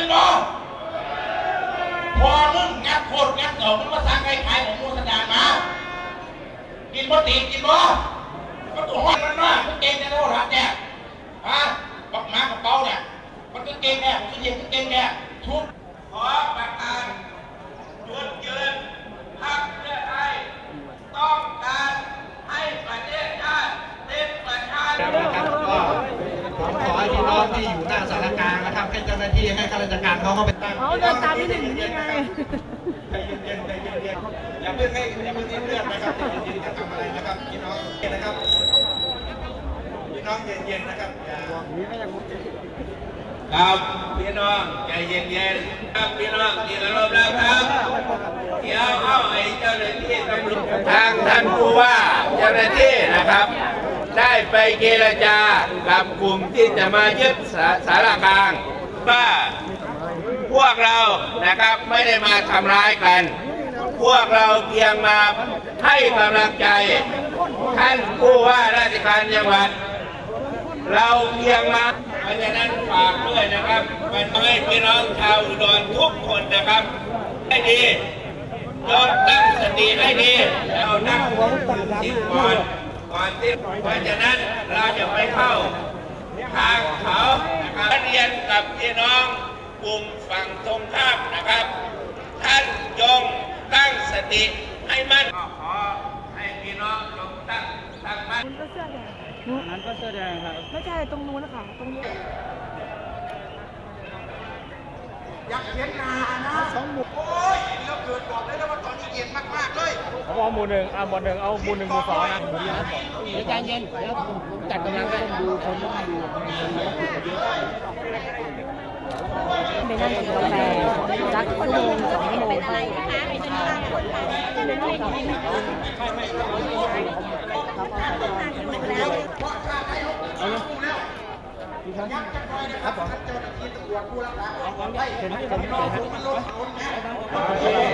เป็นบ่พอมึงงัดโคตรงัดเก่ามึงมาสร้างไอ้ขายของมูสดานมา กินบ่ตีกินบ่ก็ตัวห้อยมันมากมันเก่งในโลกทัศน์เนี่ยฮะบักหมากับเป้าเนี่ยมันก็เก่งเนี่ยมันก็เย็นก็เก่งเนี่ยทุกขอประกาศจุดยืนพรรคเพื่อไทยต้องการให้ประเทศชาติเป็นประชาธิปไตย นะครับก็ผมขอให้พี่น้อง ที่อยู่หน้าสารกลางนะครับให้เจ้าหน้าที่ให้ข้าราชการเขาเข้าไปตั้งเขาเดินตามพี่หนึ่งนี่ไงใจเย็นๆใจเย็นๆอย่าเพิ่งให้อย่าเพิ่งให้เลือดนะครับใจเย็นๆจะทำอะไรนะครับพี่น้องนะครับพี่น้องเย็นๆนะครับอย่าครับพี่น้องใจเย็นๆครับพี่น้องที่เคารพแล้วครับเดี๋ยวเอาไอ้เจ้าหน้าที่ตำรวจทางท่านผู้ว่าเจ้าหน้าที่นะครับ ได้ไปเจรจากับกลุ่มที่จะมายึดสาสารกลางว่าพวกเรานะครับไม่ได้มาทำร้ายกัน พวกเราเพียงมาให้กำลังใจ ท่านผู้ว่าราชการจังหวัด เราเพียงมาเพราะฉะนั้นฝากด้วยนะครับเป็นให้พี่น้องชาวอุดรทุกคนนะครับให้ดียอดตั้งสติให้ดีเรานั่งที่ก่อนก่อน ที่เพราะฉะนั้นเราจะไปเข้าทางเขานะครับเรียนกับพี่น้องกลุ่มฝั่งตรงข้ามนะครับ ท่านจงตั้งสติให้มั่นก็ขอให้พี่น้องจงตั้งตั้งมั่นก็เสื้อแดงนั้นก็เสื้อแดงครับไม่ใช่ตรงนู้นนะคะตรงนี้เขาบอก หมู่หนึ่งเอาหมู่หนึ่งเอาหมู่หนึ่งหมู่สองนะเดี๋ยวใจเย็นเดี๋ยวผมจัดกำลังให้ดูคนต้องดูเป็นนั่งกินกาแฟสักคนหนึ่งสองชั่วโมงนี่ ดีครับ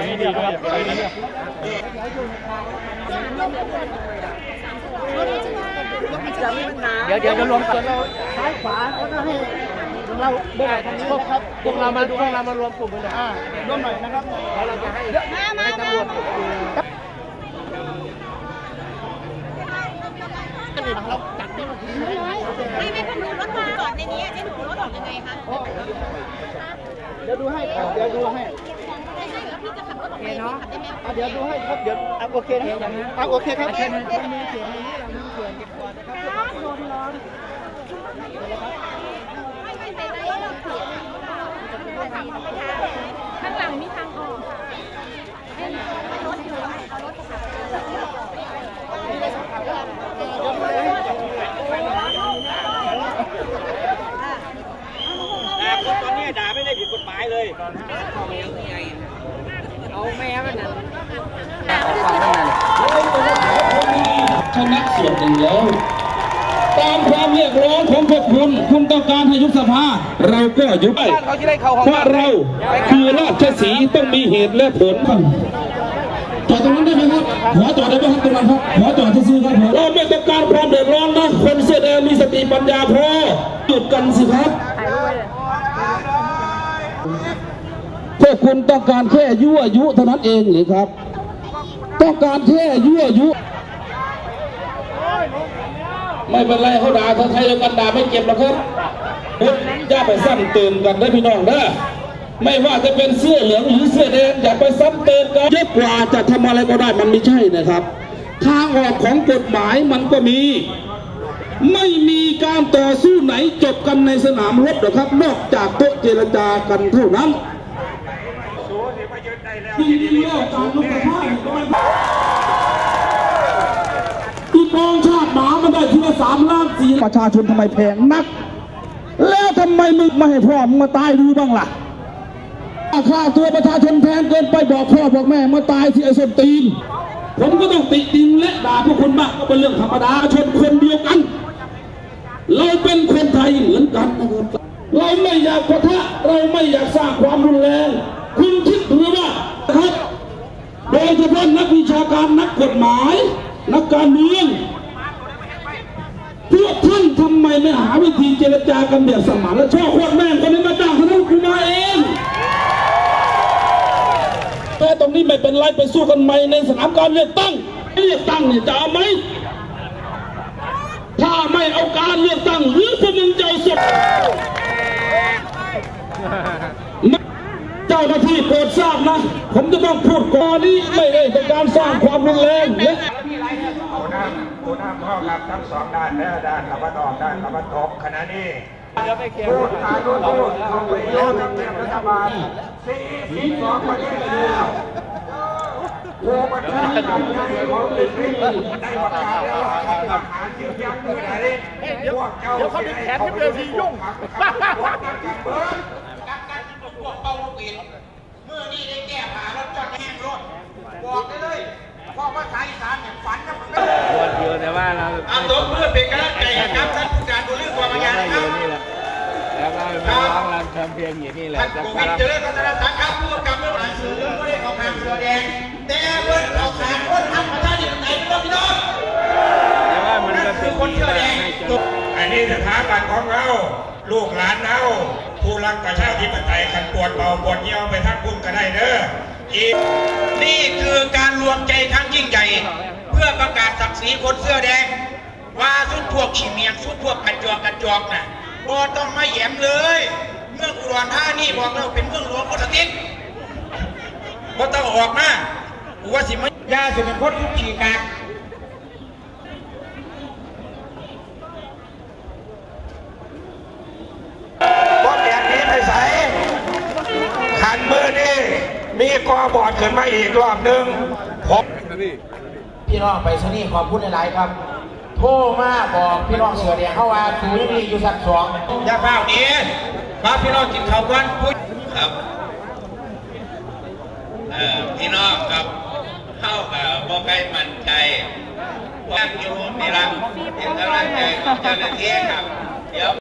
นี่ดีเดี๋ยวเดี๋ยวจะรวมกันซ้ายขวาแล้วก็ให้เราเดินทางนี้ครับพวกเรามาพวกเรามารวมกลุ่มกันอ่ารวมหน่อยนะครับเราจะให้ให้ตำรวจเราจัดนี่มันคือ ไม่ไม่ผมดูรถมาก่อนในนี้จะดูรถออกยังไงคะเดี๋ยวดูให้เดี๋ยวดูให้เดี๋ยวดูให้ครับ เดี๋ยวอะโอเคนะเอะโอเคครับมันมีเสียงนี้เรามีเสียงเก็บก่อนนะครับโดนร้อนไม่ไม่เป็นไรเราเขียนข้างหลังมีทางออกค่ะรถอยู่เอารถขับ แต่คนตอนนี้ด่าไม่ได้ผิ ดกฎหมายเลยชนะส่วนหนึ่งแล้วตามความเรียกร้องของพวกคุณ คุณต้องการให้ยุบสภา เราก็ยุบได้เพราะเราคือราชสีต้องมีเหตุและผลจอดตรงนั้นได้ไหมครับ ขอจอดได้ไหมครับตรงนั้นครับ ขอจอดที่ซื้อครับเราไม่ต้องการความเดือดร้อนนะ คนเสื้อแดงมีสติปัญญาพอหยุดกันสิครับ พวก คุณต้องการแค่ยั่วยุเท่านั้นเองหรือครับ ต้องการแค่ยั่วยุไม่เป็นไรเขาด่าถ้าไทยเดียวกันด่าไม่เจ็บหรอกครับพุทธอย่าไปซ้ำเติมกันได้พี่น้องนะไม่ว่าจะเป็นเสื้อเหลืองหรือเสื้อแดงอย่าไปซ้ำเติมกันเยอะกว่าจะทำอะไรก็ได้มันไม่ใช่นะครับ ทางออกของกฎหมายมันก็มี ไม่มีการต่อสู้ไหนจบกันในสนามรบหรอกครับ นอกจากโต๊ะเจรจากันเท่านั้น จริงๆแล้วการลุกกระชากก็ไม่ที่กองชาติหมามันได้ทีละสามล้านสี่ประชาชนทำไมแพงนัก แล้วทำไมมึงไม่ให้พ่อมึงมาตายดูบ้างล่ะค่าตัวประชาชนแพงเกินไปบอกพ่อบอกแม่มาตายที่ไอ้ส้นตีน ผมก็ต้องติติงและด่าพวกคุณบ้างก็เป็นเรื่องธรรมดาชนคนเดียวกัน เราเป็นคนไทยเหมือนกันนะครับเราไม่อยากปะทะเราไม่อยากสร้างความรุนแรง คุณคิดดูว่านะครับโดยเฉพาะนักวิชาการนักกฎหมาย นักการเมืองพวกท่านทำไมไม่หาวิธีเจรจากันแบบสมานและชอโควรแม่งคนนี้มาจ้างคณะคุณมาเองแต่ตรงนี้ไม่เป็นไรไปสู้กันใหม่ในสนามการเลือกตั้งเลือกตั้งเนี่ยจะเอาไหมถ้าไม่เอาการเลือกตั้ง จ้าหน้าที่โปรดทราบนะ ผมจะต้องพูดก่อนนี้ไม่ได้เป็นการสร้างความรุนแรงและผู้นำผู้นำพ่อครับทั้งสองด้านเด้อด้านตะวันออกด้านตะวันตกขณะนี้พูดการรู้พูดของประโยชน์ทำเนียบรัฐบาล42ประเทศแล้วผู้บัญชาการใหญ่ของอิสราเอลได้ประกาศแล้วว่าทหารเสียยักษ์เมื่อไหร่พวกเจ้าจะให้เขาไปที่ยุ่งพวกกันกันเบิดกักกันพ วกเป่าปิดเมื่อนี้ได้แก้ผ่ารถจอดแห้งรถบอกได้เลยพ่อภาษาอีสานเนี่ยฝันนะมันไม่วันเดียวแต่ว่าเราเอาตัวเพื่อเป็นกำลังใจให้ครับท่านผู้การบุญเรื่องความพยานนะครับแล้วก็มาร้องรำทำเพลงอย่างนี้แหละท่านจะโคควิดรับเจริญพัฒนาสังครับผู้กำกับเรื่องหนังสือไม่ได้ของทางเสือแดงแต่เพื่อนเราขาดคนทำประชาธิปไตยเป็นพี่น้องแต่ว่ามันก็คืเป็อนคนเสื้อแดงอันนี้สถาบันของเราลูกหลานเรา ผู้รักประชาธิปไตยขันปวดเบาปวดเยี่ยวไปทั้งพุ่นก็ได้เด้ออีกนี่คือการรวมใจครั้งยิ่งใหญ่เพื่อประกาศศักดิ์ศรีคนเสื้อแดง ว่าสุดพวกขี้เมียงสุดพวกกระจอกกระจอกน่ะบ่ต้องมาแหยมเลย เมืองอุดรธานีบอกแล้วเป็นเมืองหลวงคนติดบ่ต้องออกมากูว่าสิมายาสิเป็นคนทุกขี้กาก มีกอบอดขึ้นมาอีกรอบหนึ่งผมพี่น้องไปสนี่ขอบคุณหลายๆครับ โทรมาบอกพี่น้องเสือแดงเข้าว่าตูยังมีอยู่สักสองอย่าเฝ้านี้มาพี่น้องกินข้าวกันพุทครับเอ่อพี่น้องครับเข้ากับบ่ใกล้มั่นใจว่างอยู่นี่ละเป็นกำลังใจของเจ้าหน้าที่ครับเดี๋ยว